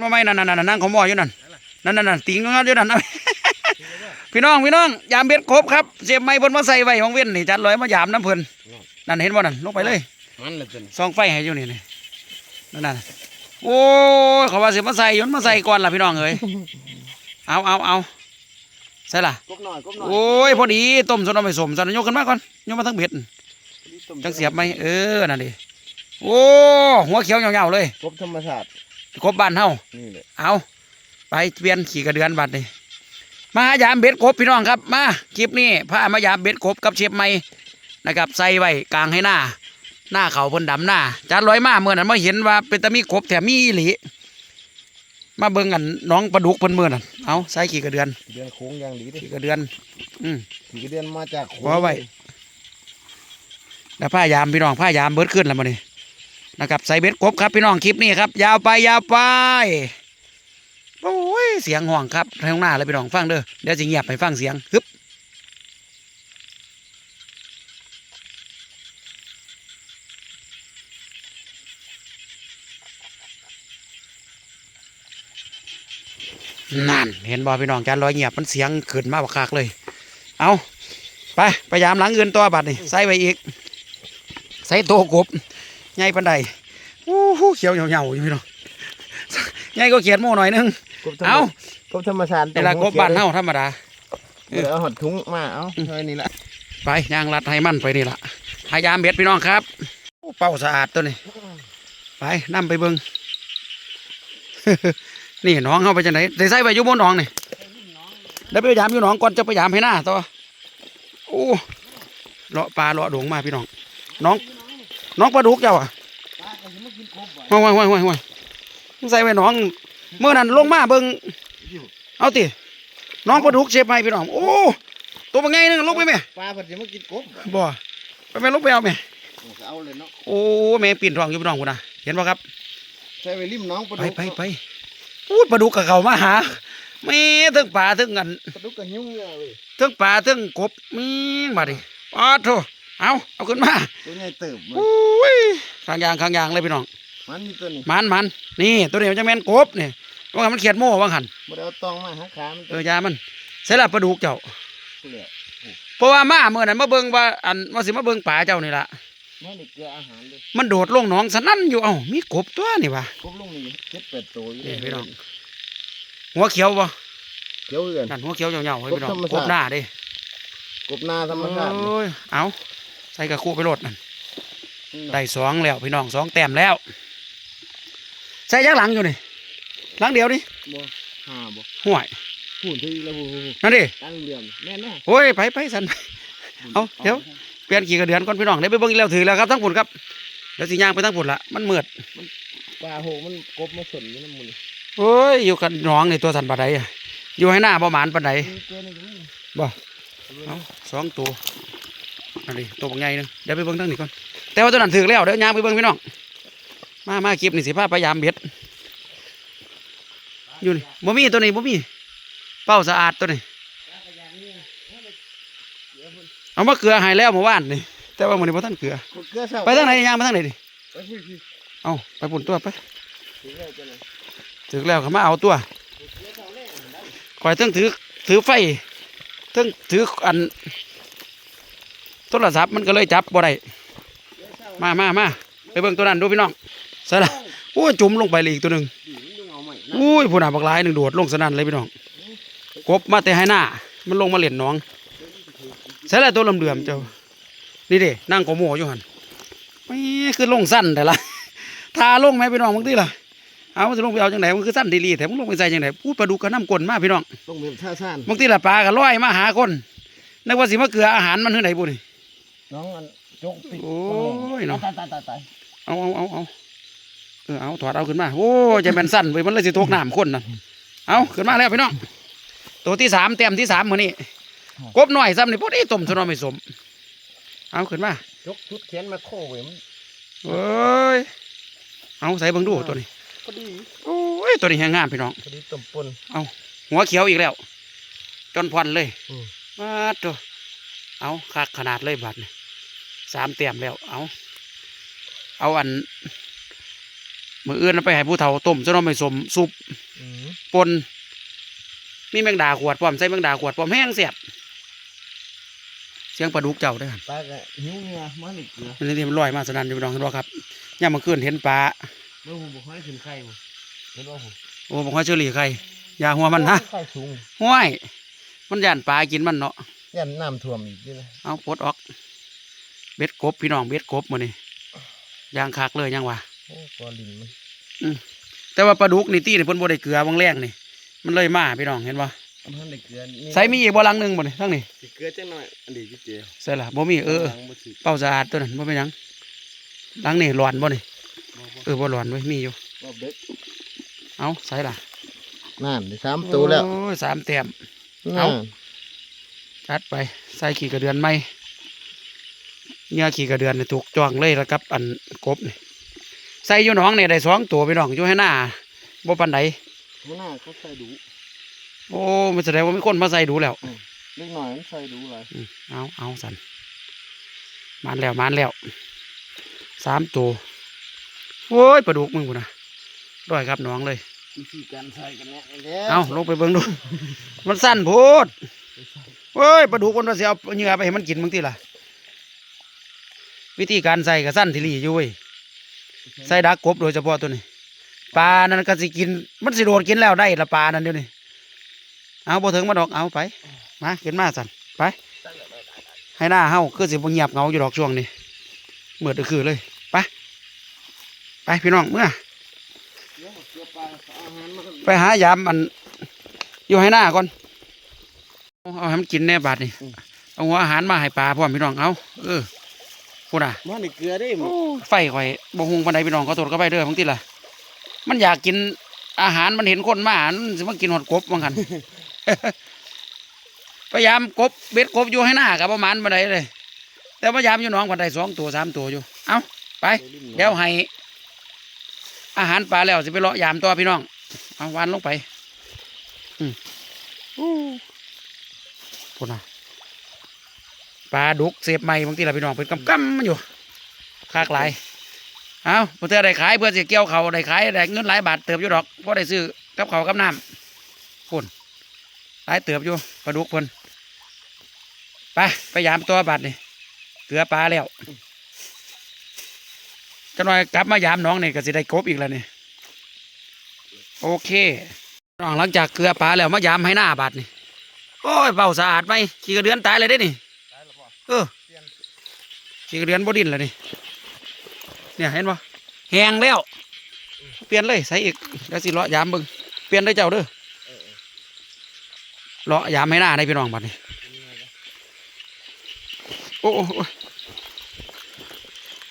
มาไม่นั่นนั่นนั่นนั่งของหมออยู่นั่นนั่นนั่นนั่นติงงานอยู่นั่นพี่น้องพี่น้องยามเบ็ดครบครับเสียบไม้เพิ่นมาใส่ไว้ของเว้นนี่จัดลอยมายามน้ำเพิ่นนั่นเห็นบ่นั่นลงไปเลยมันละจนซองไฟให้อยู่นี่นี่นั่นน่ะโอ้ยเขาว่าเสียมาใส่ยนมาใส่ก่อนล่ะพี่น้องเอ้ยเอาเอาเอาใส่ล่ะกบหน่อยกบหน่อยโอ้ยพอดีต้มสนเอาไปสมสันยกขึ้นมาก่อนยกมาทั้งเบ็ดจังเสียบไหมเออนั่นดิโอ้หัวเขียวเงาๆเลยกบธรรมชาติค รบบ้านเฮานี่แหละเอาไปเปลี่ยนขี่กระเดือนบัดนี่มายามเบ็ดกบพี่น้องครับมาคลิปนี้พามายามเบ็ดกบกับเชฟใหม่นะครับใส่ไว้กลางให้หน้า หน้าเขาเพิ่นดำหน้าจานลอยมาเมื่อนั้นมาเห็นว่าเป็นตะมีกบแถมมีอีหลีมาเบิ่งกันน้องปลาดุกเพิ่นเมื่อนั้นเอาใส่ขี่กระเดือนเดือนโค้งอย่างดีดิขี่กระเดือน อืมขี่เดือนมาจากโค้งว่าไว้แล้วผ้ายามพี่น้องผ้ายามเบิดขึ้นแล้วมาเนี่ นะครับใส่เบ็ดกบครับพี่น้องคลิปนี้ครับ ยาวไปยาวไปโอ้ยเสียงห่วงครับทางหน้าเลยพี่น้องฟังเด้อเดี๋ยวจะเงียบไปฟังเสียงฮึบนั่นเห็นบอพี่น้องจานลอยเงียบมันเสียงขึ้นมาบักคักเลย เอาไปพยายามหลังเงินตัวบัตรนี่ใส่ไปอีก ใส่โตกบ ใหญ่ปันใดอู้หูเขียวเหยาๆอยู่พี่น้องใหญ่ก็เขียนโม่หน่อยนึงกบธรรมเอากบธรรมชาติเวลากบบ้านเฮาธรรมดาเดี๋ยวเอาหอดถุงมาเอาเท่านี้ละไปย่างรัดให้มันไปนี่ล่ะพยายามเบ็ดพี่น้องครับโอ้เป้าสะอาดตัวนี้ ไปนำไปเบิงนี่หน้องเข้าไปจังไหนได้ใส่ไปอยู่บนหนองนี่เดี๋ยวไปพยายามอยู่หนองก่อนจะพยายามให้หน้าตัวโอ้เลาะปลาเลาะดงมาพี่น้อง น้อง น้องปลาดุกเจ้าอะห่วยห่วยห่วยห่วยห่วยมึงใส่ไว้หนองเมื่อนั้นลงมาเบิงเอาติน้องปลาดุกเชฟให้พี่น้องโอ้ตัวมันไงนึงลงไปไหมปลาเพิ่นจะมากินกบบ่ไปแม่ลงไปเอาแม่เอาเลยเนาะโอ้แม่ปีนทองอยู่พี่น้องคุณนะเห็นป่ะครับใส่ไปริมน้องปลาไปดุกไปไปพูดปลาดุกกับเขามาหาไม่ทั้งปลาทั้งกันปลาดุกก็หิ้วเลยทั้งปลาทั้งกบมีมาดิปาโถ เอาเอาขึ้นมาตัวใหญ่เติบมันโอ้ยข้างยางข้างยางเลยพี่น้องมันมีตัวนี้มันมันนี่ตัวนี้มันจะแม่นกบนี่ว่างั้นมันเขียดโม่ว่างันบ่ได้เอาตองมาหาขามันเออยามันเสร็จแล้วปลาดุกเจ้าเหลือเพราะว่ามาเมื่อนั้นมาเบิ่งว่าอันว่าสิมาเบิ่งปลาเจ้านี่ล่ะมันได้เกลืออาหารเลยมันโดดลงหนองสนั่นอยู่เอ้ามีกบตัวนี่วะกบลงนี่เจ็ดแปดตัวอยู่นี่พี่น้องหัวเขียวบ่เขียวเกินนั่นหัวเขียวเหงาๆให้พี่น้องกบธรรมกชาติบหน้าเดิกบนาธรรมชาติโอ้ยเอา ใส่กระคู่ไปโลดนั่นได้สองแล้วพี่น้องสองแต้มแล้ว ใส่ยักหลังอยู่นี่หลังเดียวนี่บ่ห้าบ่ห่วยพูดที่แล้วพูดนั่นดิตั้งเดือนแม่นแน่โอ้ยไปไปสันเอาเดี๋ยวเปลี่ยนกี่กระเดือนก่อนพี่น้องได้ไปเบิ่งอีกแล้วถือแล้วครับทั้งผุนครับเดี๋ยวสิย่างไปทั้งผุนละมันมืดปลาโหมันกบมาสนอยู่น้ำมันโอ้ยอยู่กันหน้องในตัวสันปานใดอะอยู่ให้หน้าประมาณปานใดตัวนี้ก็มีบ่เอาสองตัว นั่นดิตัวบางใหญ่หนึงเดี๋ยวไปเบิ่งทั้งนี้ก่อน แต่ว่าตัวนั้นถือแล้วเดี๋ยวย่างไปเบิ่งพี่น้อง มามาคลิปนี่สิพาพยายามเบ็ด อยู่นี่บ่มีตัวนี้บ่มี เป้าสะอาดตัวนี้ เอามาเกลือให้แล้วเมื่อวานนี่ แต่ว่ามื้อนี้บ่ทันเกลือกบเกลือเศร้าไปทางไหนย่างไปทางไหนดิไปพี่พี่เอาไปปุ่นตัวไป ถือแล้วตัวนั้นถึงแล้วเขามาเอาตัวคอยเทั้งถือถือไฟเทั้งถืออัน โทรศัพท์มันก็เลยจับบ่ได้มามามาไปเบิ่งตัวนั้นดูพี่น้องใส่ละโอ้ยจุ่มลงไปเลยอีกตัวหนึ่งดิมันดึงเอาใหม่อุ้ยผู้หนาบักหลายหนึ่งโดดลงสนั่นเลยพี่น้องกบมาแต่ให้หน้า มันลงมาเล่นหน้องใส่ละตัวลำเดือมเจ้านี่เด้นั่งโกโมอยู่หันไม่คือลงสั้นแต่ละทาลงไหมพี่น้องมึงที่ล่ะเอามันจะลงไปเอาจังไหนมันคือสั้นดีๆแต่มึงลงไปใส่จังไหนพูดปลาดุกกระน้ำกลนมาพี่น้องต้องเป็นท่าซ่านบางทีละปลาก็ลอยมาหาคนนึกว่าสิมาเกลืออาหารมันที่ไหนบุนี่ น้องอันจกปิดโอ้ยเนาะ ตายตายตายตายเอาเอาเอาเอาเออเอาถอดเอาขึ้นมา โอ้ยจะเป็นสั้นไปมันเลยสิตกน้ำคนนั่นเอาขึ้นมาแล้วพี่น้อง ตัวที่สามเต็มที่สามมือนี่กบหน่อยซ้ำนี่พอดีต้มทนอไม่สม เอาขึ้นมา จกชุดแขนมาโค้งมันเอ้ย เอาใส่เบิ่งดูตัวนี้ พอดีโอ้ยตัวนี้แห้งงามพี่น้อง พอดีต้มปน หัวเขียวอีกแล้ว จนพอนเลยอืม มาตัวเอาคักขนาดเลยบัดนี่ สามเต็มแล้ว เอาเอาอันมืออื่นเอาไปให้ผู้เฒ่าต้มจะน้องไม่สมซุปอืมปนมีแมงดาขวดพร้อมใส่แมงดาขวดพร้อมแห้งเสียบเสียงปลาดุกเจ้าเด้วยปลาก็หิวเงือมาหนึ่งเกลืออันนี้มันลอยมาสนั่นอยู่พี่น้องเห็นบ่ครับย่ามมาขึ้นเห็นปลาเมื่อผมบอกให้ขึ้นไข่ผมเห็นว่าผมโอ้บอกว่าเชอรี่ใครอย่าหัวมันนะไข่สูงห้วยมันย่านปลากินมันเนาะยันน้ำท่วมอีกด้วยนะเอาปลดออก เบ็ดกบพี่น้องเบ็ดกบมื้อนี้ย่างคักเลยยังวะโอ้กอลินมันแต่ว่าปลาดุกนี่ตีนี่เพิ่นบ่ได้เกลือบางแรงนี่ มันเลยมาพี่น้องเห็นบ่อันนั้นได้เกลือนี่ใส่มีอีกบ่ลังหนึงบ่นี่ทั้งนี้สิเกลือจังหน่อยอันนี้พี่เจใส่ล่ะบ่มีเออล้างบ่ถึกเป่าสะอาดตัวนั้นบ่เป็นหยังลังนี่ร้อนบ่นี่บ่บ่เออบ่ร้อนเว้ยมีอยู่รอบเด็กเอาใส่ล่ะนั่นได้สามตัวแล้วโอ้ยสามแต้ม เอาเอาจัดไปใส่ขี่กระเดือนไหม เนื้อขี่กระเดือนนี่ถูกจ้องเลยแล้วครับ อันกบนี่ใส่อยู่หนองเนี่ยได้สองตัวพี่น้องอยู่ให้หน้าบ่ปันใดหัวหน้าเขาใส่ดู โอ้มันแสดงว่ามีคนมาใส่ดูแล้วเล็กหน่อยมันใส่ดูหลายอืมเอาเอาสันมานแล้วมานแล้วสามตัวโอ้ยปลาดุกมึงกูนะด้อยครับน้องเลยวิธีการใส่กันเนี่ยแล้วเอาลงไปเบิ่งดู มันสั้นโพดเฮ้ยปลาดุกคนว่าสิเอาเหงื่อไปให้มันกินมึงทีล่ะ วิธีการใส่กับสั้นทีหลีอยู่เว้ยใส่ดักกบโดยเฉพาะตัวนี้ปลานั่นก็สิกิน มันสิโดดกินแล้วได้ละปลานั่นเดี๋ยวนี้เอาบ่ถึงมาดอกเอาไปมาเกินมาสั่นไปให้หน้าเฮาคือสิบ่เงียบเหงาอยู่ดอกช่วงนี้เมื่อตะคือเลยไปไปพี่น้องเมื่อเดี๋ยวเกลือปลาเอาอาหารมาไปหายามมันอยู่ให้หน้าก่อนเอาให้มันกินแน่บาดนี่เอาหัวอาหารมาให้ปลาพร้อมพี่น้องเอาเออ พูดอะมันได้เกลือได้หมดไฟข่อยบ่หุงปานใดพี่น้องก็ตรวจก็ไปเด้อบางทีล่ะ มันอยากกินอาหารมันเห็นคนมามันสิมากินหอดกบว่างั้นพยายามกบเบ็ดกบอยู่ให้หน้ากับประมาณปานใดเลย แต่พยายามอยู่หน้องปานใดสองตัวสามตัวอยู่ เอาไป เดี๋ยวให้ อาหารปลาแล้วสิไปเลาะยามตัวพี่น้อง เอาวานลงไป อืมอู้พูดนะ ปลาดุกเสียบใหม่บางทีละพี่น้องเป็นกำกำมันอยู่คากหลายเอาเพื่อได้ขายเพื่อสิเกี่ยวเขาได้ขายได้เงินหลายบาทเติบอยู่ดอกเพราะได้ซื้อกับเขากับน้ำพุ่นหลายเติบอยู่ปลาดุกเพิ่นไปไปยามตัวบาทนี่เกลือปลาแล้วจะหน่อยกลับมายามน้องนี่ก็สิได้กบอีกแล้วนี่โอเคน้องหลังจากเกลือปลาแล้วมายามให้หน้าบาทนี่โอ้ยเบาสะอาดไหมขี้กระเดือนตายเลยเด้นี่ตายแล้วบ่เออขี้กระเดือนบดินแล้วนี่ เนี่ยเห็นปะแหงแล้ว เปลี่ยนเลยใส่อีกแล้วสิเลาะยามเบึงเปลี่ยนได้เจ้าเด้อเออเออเลาะยามให้หน้าได้พี่น้องบัดนี้เป็นไงล่ะโอ้โอ้โอ้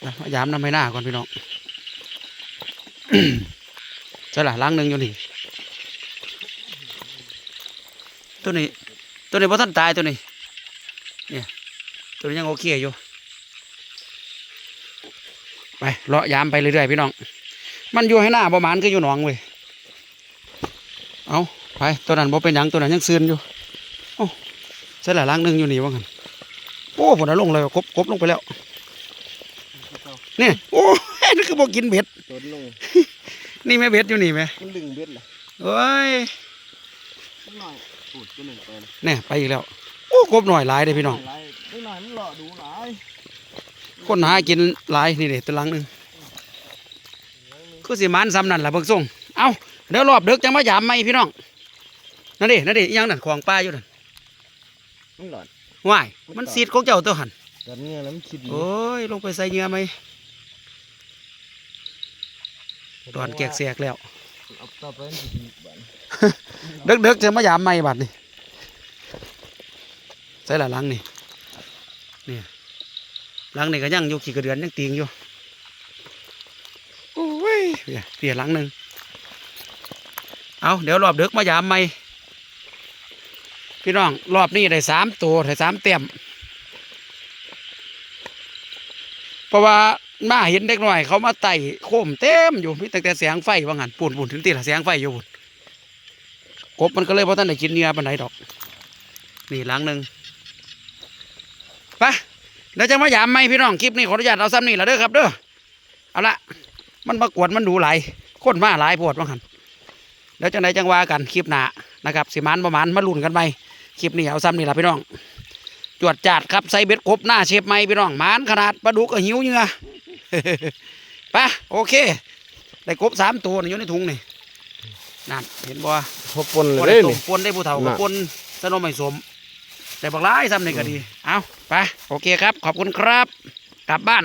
เอายามนำให้หน้าก่อนพี่น้องใช่ละล้างหนึ่งอยู่นี่ ตัวนี้ ตัวนี้พอท่านตายตัวนี้เนี่ย ตัวนี้ยังโอเคอยู่ ไปเลาะยามไปเรื่อยๆพี่น้อง มันอยู่ให้หน้าประมาณก็อยู่หนองเว้ยเอาไปตัวนั้นบ่เป็นหยังตัวนั้นยังซืนอยู่โอ้ใช่ละล้างหนึ่งอยู่นี่ว่างันโอ้ผลน่ะลงเลยครบครบลงไปแล้วนี่โอ้นี่คือบ่กินเบ็ดตัวลงนี่แม่เบ็ดอยู่นี่ไหมมันดึงเบ็ดล่ะเอ้ยนิดหน่อยปูดตัวหนึ่งไปนะเนี่ยไปอีกแล้ว โอ้กบหน่อยหลายเลยพี่น้องหลายนิดหน่อยมันหล่อดูหลายคนหากินหลายนี่เด็ตัวหลังหนึ่งคือสิมันซ้ำนั่นแหละเบิ่งส่งเอาเดี๋ยวรอบเดึกจังมายามไหมพี่น้องนั่นดินั่นดิอิหยังนั่นของป้าอยู่นั่นมันหลอดว้ายมันซีดของเจ้าตัวหันตอนนี้แล้วมันคิดโอ้ยลงไปใส่เงื่อไหมตอนแกกเสียกแล้วเอาต่อดีบ้านเดึกเดึกๆจะมายามไหมบัดนี่ ใส่ละลังนี่นี่ลังนี่ก็ยังอยู่ขี่กระเดือนยังตีงอยู่โอ้ยเดี๋ยวเปลี่ยนลังหนึ่งเอาเดี๋ยวรอบเดึกมายามไหมพี่น้องรอบนี้ได้สามตัวได้สามเต็มเพราะว่ามาเห็นเด็กหน่อย เขามาไต่โคมเต็มอยู่มีแต่แต่เสียงไฟว่างันปุ่นปุ่นถึงตีละเสียงไฟอยู่ปุ่นกบมันก็เลยเพราะท่านได้กินเนื้อปันไหนดอก นี่หลังหนึ่ง ไปเดี๋ยวจะมายามไหมพี่น้องคลิปนี้ขออนุญาตเอาซ้ำนี่ละเด้อครับเด้อเอาละมันมากวนมันดูหลายคนมาหลายโพดว่าหันเดี๋ยวจังใดจังว่ากันคลิปหน้านะครับสิมันประมาณมาลุ้นกันไปคลิปนี้เอาซ้ำนี่ล่ะพี่น้อง จวดจัดครับใส่เบ็ดกบหน้าเชฟไม่พี่น้องหมานขนาดปลาดุกก็หิวเหงื่อไปโอเคได้กบสามตัวนี่อยู่ในถุงนี่นั่นเห็นบ่พอปนปนเลได้ยต้นี่มปนได้ผู้เฒ่ากับน่ะปนสนมไม่สม แต่บักร้ายซ้ำนี่ก็ดี เอาไป โอเคครับ ขอบคุณครับ กลับบ้าน